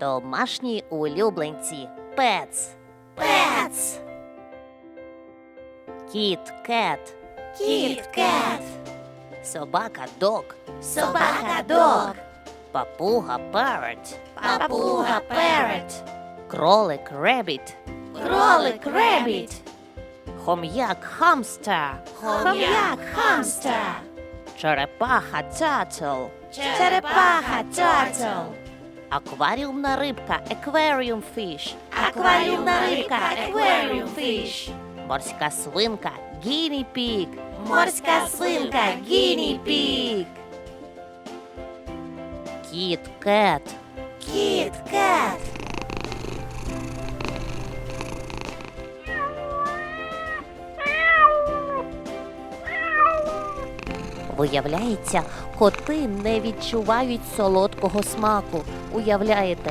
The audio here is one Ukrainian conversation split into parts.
Домашні улюбленці. Pets. Pets. Кіт, кет. Kit Kat. Собака, дог. Собака Dog. Папуга, parrot. Папуга Parrot. Кролик, rabbit. Кролик Rabbit. Хом'як, hamster. Хом'як Hamster. Черепаха, turtle. Черепаха Turtle. Акваріумна рибка, aquarium fish. Акваріумна рибка Aquarium Fish. Морська свинка, guinea pig. Морська свинка Guinea Pig. Кіт, кет. Kit Kat. Виявляється, коти не відчувають солодкого смаку. Уявляєте?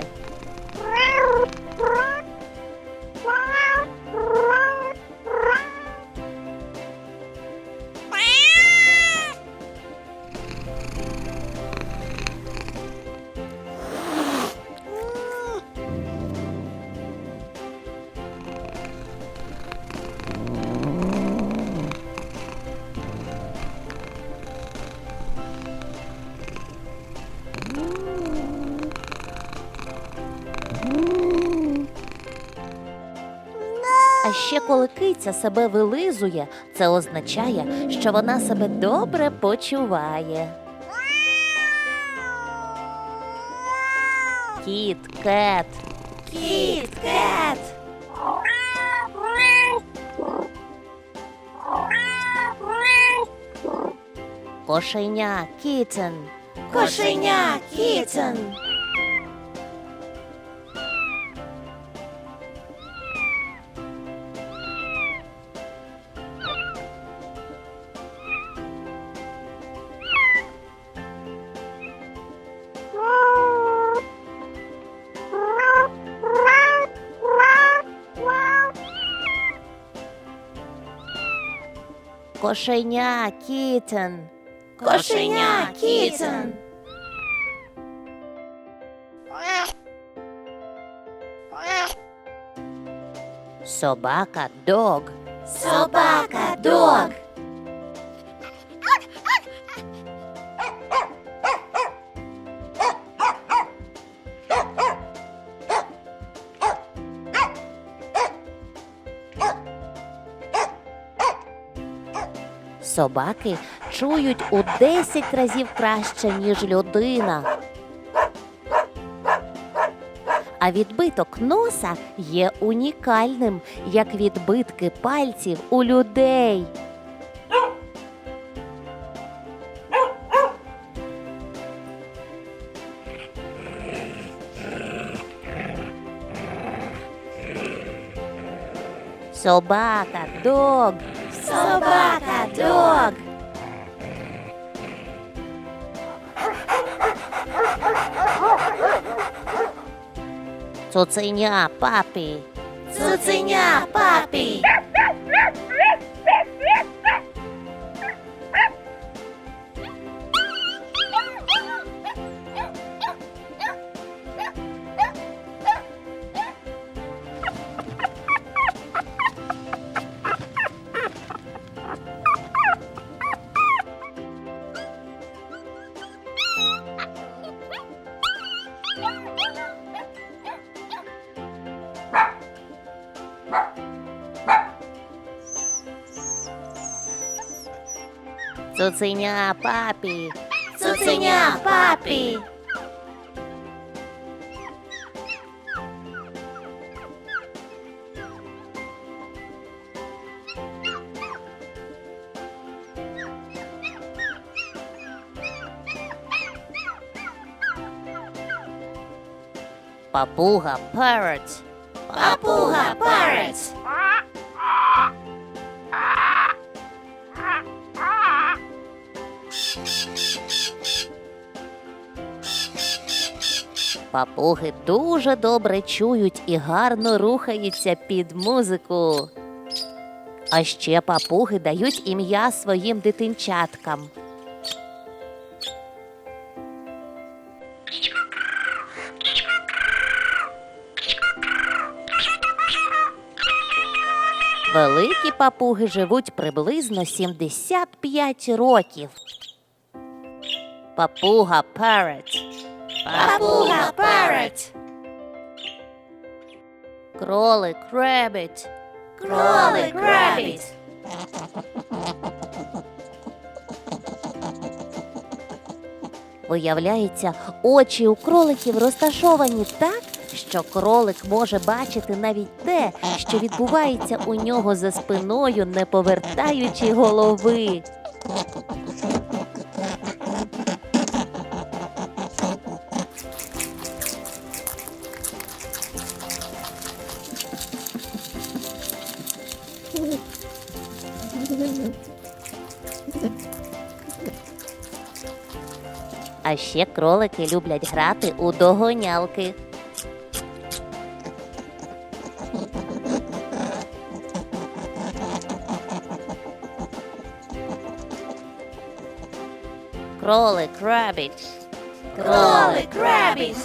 Ще коли киця себе вилизує, це означає, що вона себе добре почуває. Кіт, кет. Kit Kat. Кошеня, кітен. Кошеня Kitten. Кошеня, кітен. Кошеня Kitten. Собака, дог. Собака Dog. Собаки чують у 10 разів краще, ніж людина. А відбиток носа є унікальним, як відбитки пальців у людей. Собака, дог. Собака Dog. Цуценя, папі. Цуценя Папі. Цуценя, папі. Цуценя Папі. Папуга, parrot. Папуга Parrot. Папуги дуже добре чують і гарно рухаються під музику. А ще папуги дають ім'я своїм дитинчаткам. Великі папуги живуть приблизно 75 років. Папуга parrot. Папуга parrot. Кролик rabbit. Кролик rabbit. Виявляється, очі у кроликів розташовані так, що кролик може бачити навіть те, що відбувається у нього за спиною, не повертаючи голови. А ще кролики люблять грати у догонялки. Кролик rabbit. Кролик rabbit.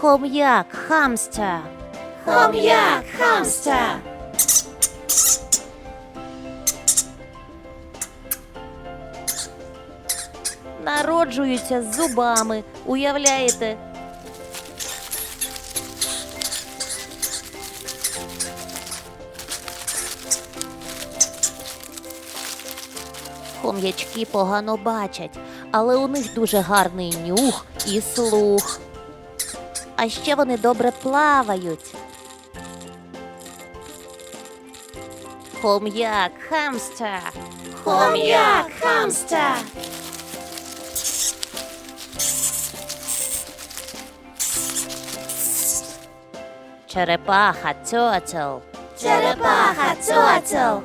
Хом'як хамстер. Хом'як хамстер. Народжуються з зубами. Уявляєте? Хом'ячки погано бачать, але у них дуже гарний нюх і слух. А ще вони добре плавають. Хом'як, хамстер. Хом'як хамстер. Черепаха, цьоцел. Черепаха цоцел.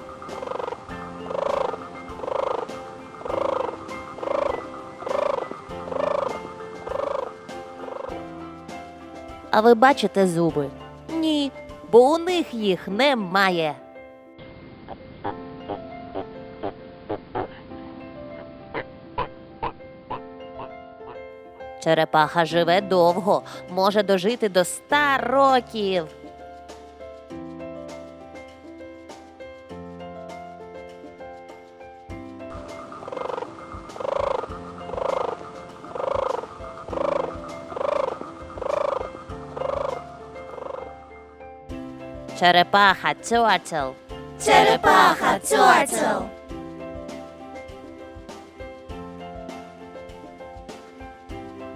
А ви бачите зуби? Ні, бо у них їх немає. Черепаха живе довго, може дожити до ста років. Черепаха цьоцел. Черепаха цоцел.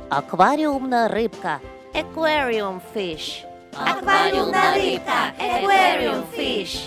Акваріумна рибка. Aquarium fish. Акваріумна рибка. Aquarium fish.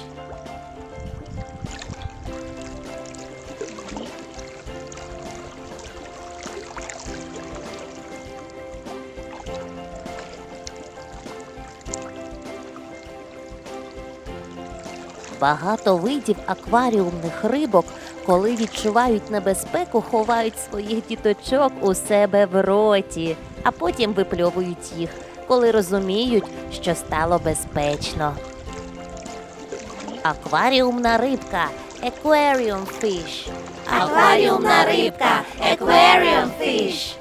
Багато видів акваріумних рибок, коли відчувають небезпеку, ховають своїх діточок у себе в роті, а потім випльовують їх, коли розуміють, що стало безпечно. Акваріумна рибка Aquarium fish. Акваріумна рибка. Aquarium fish.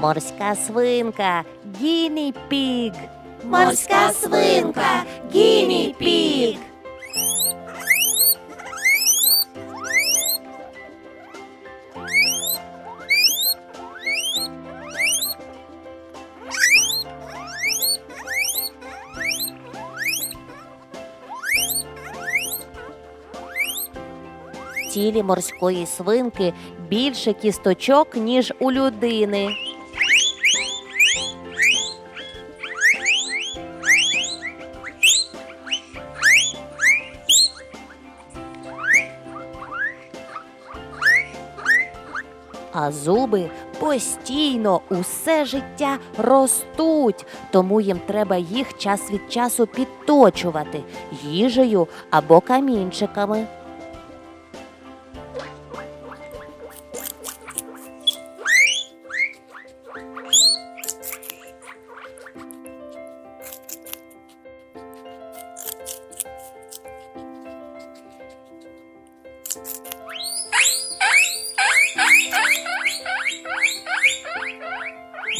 Морська свинка Guinea pig. Морська свинка. Гіні піг. Тілі морської свинки більше кісточок, ніж у людини. А зуби постійно усе життя ростуть, тому їм треба їх час від часу підточувати їжею або камінчиками.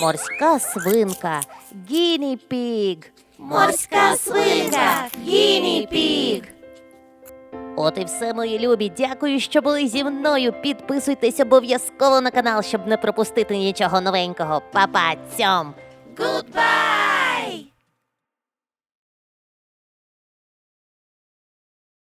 Морська свинка. Гіні піг. Морська свинка. Гіні піг. От і все, мої любі. Дякую, що були зі мною. Підписуйтесь обов'язково на канал, щоб не пропустити нічого новенького. Па-па, цьом! Goodbye.